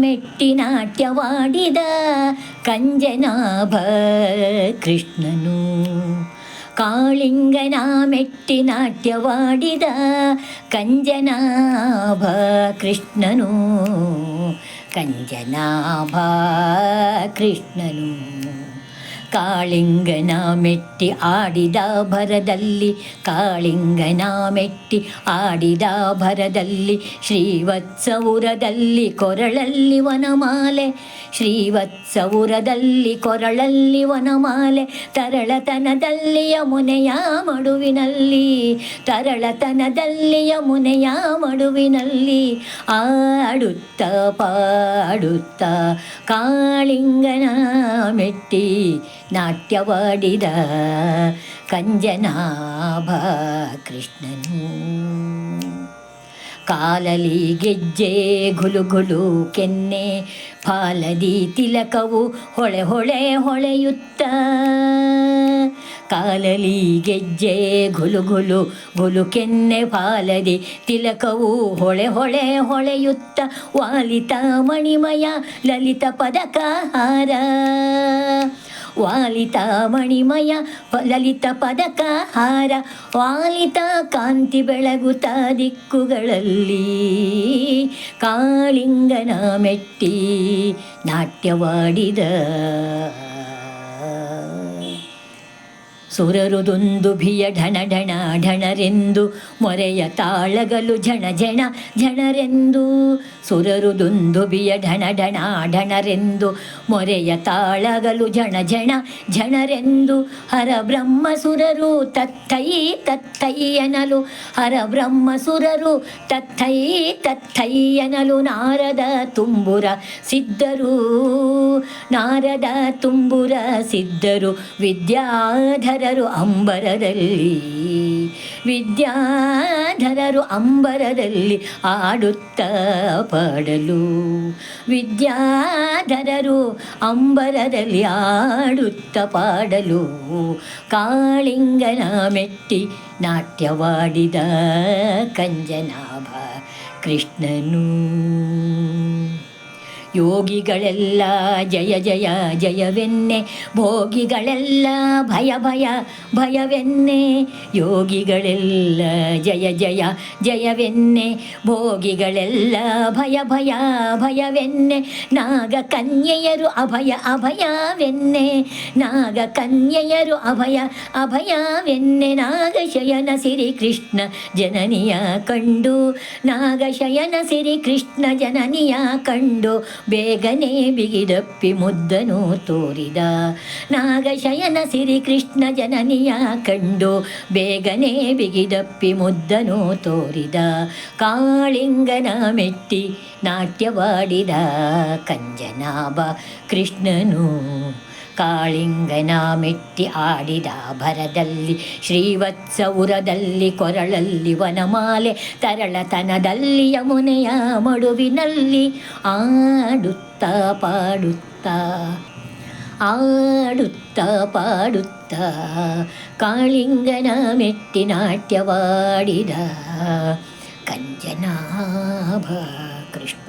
ಮೆಟ್ಟಿ ನಾಟ್ಯವಾಡಿದ ಕಂಜನಾಭ ಕೃಷ್ಣನು ಕಾಳಿಂಗನ ಮೆಟ್ಟಿ ನಾಟ್ಯವಾಡಿದ ಕಂಜನಾಭ ಕೃಷ್ಣನು ಕಂಜನಾಭ ಕೃಷ್ಣನು ಕಾಳಿಂಗನ ಮೆಟ್ಟಿ ಆಡಿದ ಭರದಲ್ಲಿ, ಕಾಳಿಂಗನ ಮೆಟ್ಟಿ ಆಡಿದ ಭರದಲ್ಲಿ, ಶ್ರೀವತ್ಸವುರದಲ್ಲಿ ಕೊರಳಲ್ಲಿ ವನಮಾಲೆ, ಶ್ರೀವತ್ಸವುರದಲ್ಲಿ ಕೊರಳಲ್ಲಿ ವನಮಾಲೆ ತರಳತನದಲ್ಲಿ ಯಮುನೆಯ ಮಡುವಿನಲ್ಲಿ, ತರಳತನದಲ್ಲಿಯ ಮುನೆಯ ಮಡುವಿನಲ್ಲಿ ಆಡುತ್ತ ಪಾಡುತ್ತ ಕಾಳಿಂಗನ ಮೆಟ್ಟಿ ನಾಟ್ಯವಾಡಿದ ಕಂಜನಾಭ ಕೃಷ್ಣನು. ಕಾಲಲಿ ಗೆಜ್ಜೆ ಗುಲುಗುಲು ಕೆನ್ನೆ ಫಾಲದಿ ತಿಲಕವು ಹೊಳೆ ಹೊಳೆ ಹೊಳೆಯುತ್ತ. ಕಾಲಲಿ ಗೆಜ್ಜೆ ಗುಲು ಗುಲು ಕೆನ್ನೆ ಪಾಲದೆ ತಿಲಕವು ಹೊಳೆ ಹೊಳೆ ಹೊಳೆಯುತ್ತ ವಾಲಿತ ಮಣಿಮಯ ಲಲಿತ ಪದಕ ಹಾರ ವಾಲಿತ ಮಣಿಮಯ ಲಲಿತ ಪದಕ ಹಾರ ವಾಲಿತ ಕಾಂತಿ ಬೆಳಗುತ ದಿಕ್ಕುಗಳಲ್ಲಿ ಕಾಳಿಂಗನ ಮೆಟ್ಟಿ ನಾಟ್ಯವಾಡಿದ ಸುರರುದೊಂದು ಭಿಯ ಢಣ ಢಣ ಢಣರೆಂದು ಮೊರೆಯ ತಾಳಗಲು ಝಣ ಝಣ ಝಣರೆಂದು ಸುರರುದೊಂದು ಬಿಯ ಢಣ ಢಣ ಢಣರೆಂದು ಮೊರೆಯ ತಾಳಗಲು ಝಣ ಝಣ ಝಣರೆಂದು ಹರ ಬ್ರಹ್ಮ ಸುರರು ತತ್ತೈ ತತ್ತೈಯನಲು ಹರಬ್ರಹ್ಮ ಹರ ಬ್ರಹ್ಮ ಸುರರು ತತ್ತೈ ತತ್ತೈಯನಲು ನಾರದ ತುಂಬುರ ಸಿದ್ಧರು ನಾರದ ತುಂಬುರ ಸಿದ್ಧರು ವಿದ್ಯಾಧರರು ಅಂಬರದಲ್ಲಿ ವಿದ್ಯಾಧರರು ಅಂಬರದಲ್ಲಿ ಆಡುತ್ತ ಪಾಡಲು. ವಿದ್ಯಾಧರರು ಅಂಬರದಲ್ಲಿ ಆಡುತ್ತ ಪಾಡಲು. ಕಾಳಿಂಗನ ಮೆಟ್ಟಿ ನಾಟ್ಯವಾಡಿದ ಕಂಜನಾಭ ಕೃಷ್ಣನು. ಯೋಗಿಗಳೆಲ್ಲ ಜಯ ಜಯ ಜಯವೆನ್ನೆ, ಭೋಗಿಗಳೆಲ್ಲ ಭಯ ಭಯ ಭಯವೆನ್ನೆ. ಯೋಗಿಗಳೆಲ್ಲ ಜಯ ಜಯ ಜಯವೆನ್ನೆ, ಭೋಗಿಗಳೆಲ್ಲ ಭಯ ಭಯ ಭಯವೆನ್ನೆ. ನಾಗ ಕನ್ಯೆಯರು ಅಭಯ ಅಭಯವೆನ್ನೆ ನಾಗ ಕನ್ಯೆಯರು ಅಭಯ ಅಭಯವೆನ್ನೆ. ನಾಗಶಯನ ಸಿರಿ ಕೃಷ್ಣ ಜನನಿಯ ಕಂಡು, ನಾಗಶಯನ ಸಿರಿ ಕೃಷ್ಣ ಜನನಿಯ ಕಂಡು ಬೇಗನೆ ಬಿಗಿದಪ್ಪಿ ಮುದ್ದನು ತೋರಿದ. ನಾಗಶಯನ ಸಿರಿ ಕೃಷ್ಣ ಜನನಿಯ ಕಂಡು ಬೇಗನೆ ಬಿಗಿದಪ್ಪಿ ಮುದ್ದನು ತೋರಿದ. ಕಾಳಿಂಗನ ಮೆಟ್ಟಿ ನಾಟ್ಯವಾಡಿದ ಕಂಜನಾಭ ಕೃಷ್ಣನು ಕಾಳಿಂಗನ ಮೆಟ್ಟಿ ಆಡಿದ ಭರದಲ್ಲಿ ಶ್ರೀವತ್ಸ ಉರದಲ್ಲಿ ಕೊರಳಲ್ಲಿ ವನಮಾಲೆ, ತರಳತನದಲ್ಲಿ ಯಮುನೆಯ ಮಡುವಿನಲ್ಲಿ ಆಡುತ್ತ ಪಾಡುತ್ತ ಆಡುತ್ತ ಪಾಡುತ್ತ ಕಾಳಿಂಗನ ಮೆಟ್ಟಿ ನಾಟ್ಯವಾಡಿದ ಕಂಜನಾಭ ಕೃಷ್ಣ.